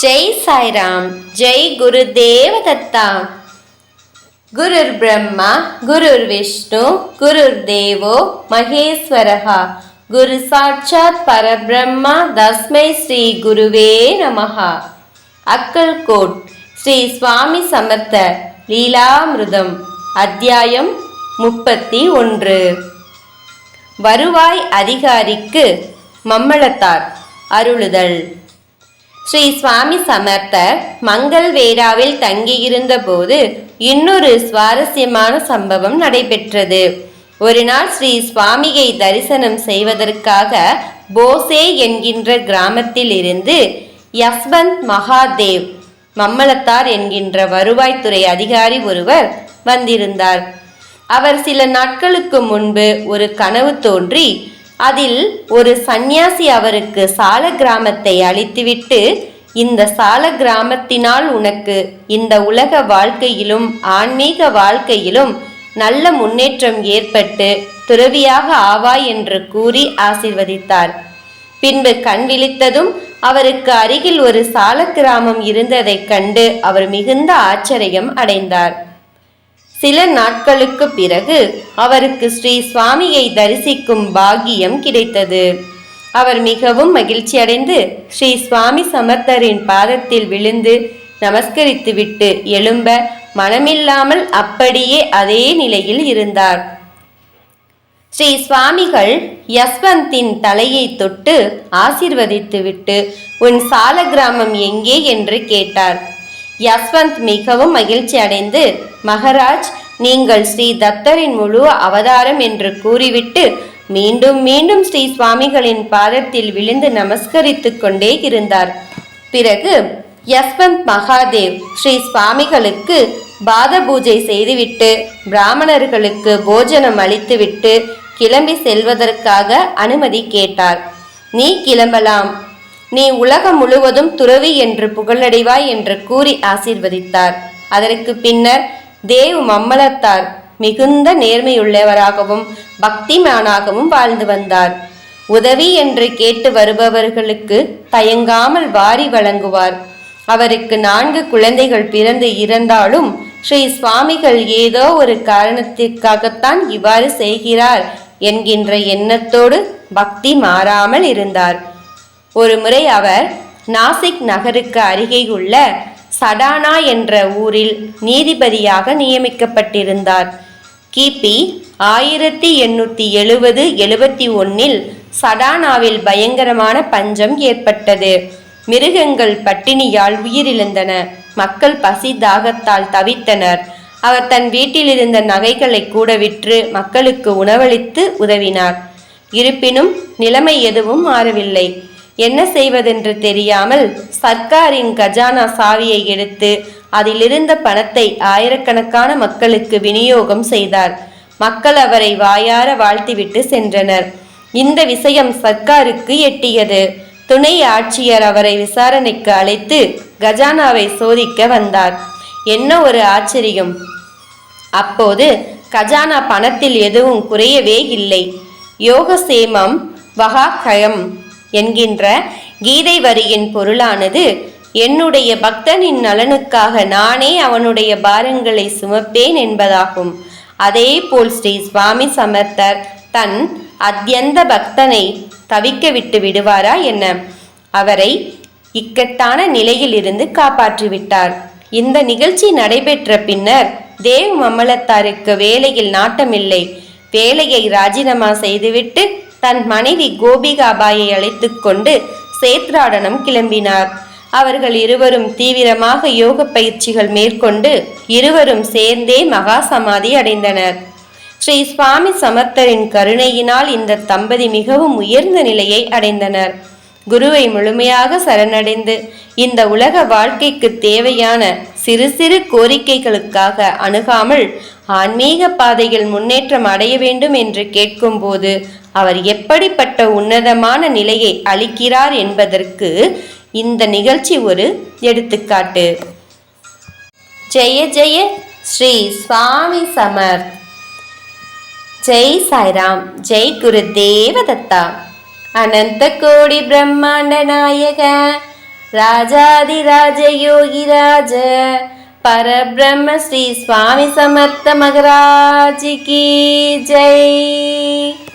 ஜெய் சாய்ராம் ஜெய் குரு தேவதத்தா. குருர் பிரம்மா குருர் விஷ்ணு குருர் தேவோ மகேஸ்வரஹா. குரு சாட்சாத் பரபிரம்மா தஸ்மை ஸ்ரீ குருவே நமஹா. அக்கல்கோட் ஸ்ரீ சுவாமி சமர்த்த லீலாமிருதம் அத்தியாயம் முப்பத்தி ஒன்று. வருவாய் அதிகாரிக்கு மம்மளத்தார் அருளுதல். ஸ்ரீ சுவாமி சமர்த்தர் மங்கள் வேடாவில் தங்கியிருந்த போது இன்னொரு சுவாரஸ்யமான சம்பவம் நடைபெற்றது. ஒரு நாள் ஸ்ரீ சுவாமியை தரிசனம் செய்வதற்காக போசே என்கின்ற கிராமத்தில் இருந்து யஸ்வந்த் மகாதேவ் மம்மலத்தார் என்கின்ற வருவாய்த்துறை அதிகாரி ஒருவர் வந்திருந்தார். அவர் சில நாட்களுக்கு முன்பு ஒரு கனவு தோன்றி அதில் ஒரு சந்நியாசி அவருக்கு சால கிராமத்தை அளித்துவிட்டு இந்த சால கிராமத்தினால் உனக்கு இந்த உலக வாழ்க்கையிலும் ஆன்மீக வாழ்க்கையிலும் நல்ல முன்னேற்றம் ஏற்பட்டு துறவியாக ஆவாய் என்று கூறி ஆசிர்வதித்தார். பின்பு கண் விழித்ததும் அவருக்கு அருகில் ஒரு சால கிராமம் இருந்ததைக் கண்டு அவர் மிகுந்த ஆச்சரியம் அடைந்தார். சில நாட்களுக்கு பிறகு அவருக்கு ஸ்ரீ சுவாமியை தரிசிக்கும் பாக்கியம் கிடைத்தது. அவர் மிகவும் மகிழ்ச்சியடைந்து ஸ்ரீ சுவாமி சமர்த்தரின் பாதத்தில் விழுந்து நமஸ்கரித்துவிட்டு எழும்ப மனமில்லாமல் அப்படியே அதே நிலையில் இருந்தார். ஸ்ரீ சுவாமிகள் யஸ்வந்தின் தலையை தொட்டு ஆசிர்வதித்துவிட்டு உன் சால கிராமம் எங்கே? என்று கேட்டார். யஸ்வந்த் மிகவும் மகிழ்ச்சி அடைந்து மகராஜ் நீங்கள் ஸ்ரீ தத்தரின் முழு அவதாரம் என்று கூறிவிட்டு மீண்டும் மீண்டும் ஸ்ரீ சுவாமிகளின் பாதத்தில் விழுந்து நமஸ்கரித்து கொண்டே இருந்தார். பிறகு யஸ்வந்த் மகாதேவ் ஸ்ரீ சுவாமிகளுக்கு பாத பூஜை செய்துவிட்டு பிராமணர்களுக்கு போஜனம் அளித்துவிட்டு கிளம்பி செல்வதற்காக அனுமதி கேட்டார். நீ கிளம்பலாம். நீ உலகம் முழுவதும் துறவி என்று புகழடைவாய் என்று கூறி ஆசீர்வதித்தார். அதற்கு பின்னர் தேவ் மம்மலத்தார் மிகுந்த நேர்மையுள்ளவராகவும் பக்திமானாகவும் வாழ்ந்து வந்தார். உதவி என்று கேட்டு வருபவர்களுக்கு தயங்காமல் வாரி வழங்குவார். அவருக்கு நான்கு குழந்தைகள் பிறந்து இறந்தாலும் ஸ்ரீ சுவாமிகள் ஏதோ ஒரு காரணத்திற்காகத்தான் இவ்வாறு செய்கிறார் என்கின்ற எண்ணத்தோடு பக்தி மாறாமல் இருந்தார். ஒரு முறை அவர் நாசிக் நகருக்கு அருகே உள்ள சடானா என்ற ஊரில் நீதிபதியாக நியமிக்கப்பட்டிருந்தார். கிபி ஆயிரத்தி எண்ணூற்றி எழுபது எழுபத்தி ஒன்னில் சடானாவில் பயங்கரமான பஞ்சம் ஏற்பட்டது. மிருகங்கள் பட்டினியால் உயிரிழந்தன. மக்கள் பசி தாகத்தால் தவித்தனர். அவர் தன் வீட்டில் இருந்த நகைகளை கூட விற்று மக்களுக்கு உணவளித்து உதவினார். இருப்பினும் நிலைமை எதுவும் மாறவில்லை. என்ன செய்வதென்று தெரியாமல் சர்க்காரின் கஜானா சாவியை எடுத்து அதிலிருந்த பணத்தை ஆயிரக்கணக்கான மக்களுக்கு விநியோகம் செய்தார். மக்கள் அவரை வாயார வாழ்த்திவிட்டு சென்றனர். இந்த விஷயம் சர்க்காருக்கு எட்டியது. துணை ஆட்சியர் அவரை விசாரணைக்கு அழைத்து கஜானாவை சோதிக்க வந்தார். என்ன ஒரு ஆச்சரியம். அப்போது கஜானா பணத்தில் எதுவும் குறையவே இல்லை. யோகசேமம் வகாக்கயம். என்கின்ற கீதை வரியின் பொருளானது என்னுடைய பக்தனின் நலனுக்காக நானே அவனுடைய பாரங்களை சுமப்பேன் என்பதாகும். அதே போல் ஸ்ரீ சுவாமி சமர்த்தர் தன் அத்தியந்த பக்தனை தவிக்க விட்டு விடுவாரா என்ன? அவரை இக்கட்டான நிலையிலிருந்து காப்பாற்றிவிட்டார். இந்த நிகழ்ச்சி நடைபெற்ற பின்னர் தேவ் மம்மலத்தாருக்கு வேலையில் நாட்டமில்லை. வேலையை ராஜினாமா செய்துவிட்டு தன் மனைவி கோபிகாபாயை அழைத்து கொண்டு சேத்ராடனம் கிளம்பினார். அவர்கள் இருவரும் தீவிரமாக யோக பயிற்சிகள் மேற்கொண்டு இருவரும் சேர்ந்தே மகா சமாதி அடைந்தனர். ஸ்ரீ சுவாமி சமர்த்தரின் கருணையினால் இந்த தம்பதி மிகவும் உயர்ந்த நிலையை அடைந்தனர். குருவை முழுமையாக சரணடைந்து இந்த உலக வாழ்க்கைக்கு தேவையான சிறு சிறு கோரிக்கைகளுக்காக அணுகாமல் ஆன்மீக பாதையில் முன்னேற்றம் அடைய வேண்டும் என்று கேட்கும்போது அவர் எப்படிப்பட்ட உன்னதமான நிலையை அளிக்கிறார் என்பதற்கு இந்த நிகழ்ச்சி ஒரு எடுத்துக்காட்டு. ஜெய ஜெய ஸ்ரீ சுவாமி சமர். ஜெய் சாய்ராம் ஜெய் குரு தேவதத்தா அனந்த கோடி பிரம்மாண்ட நாயக. ராஜாதிராஜ யோகிராஜ பரபிரம்ம ஸ்ரீ சுவாமி சமர்த்த மகராஜி கி ஜெய்.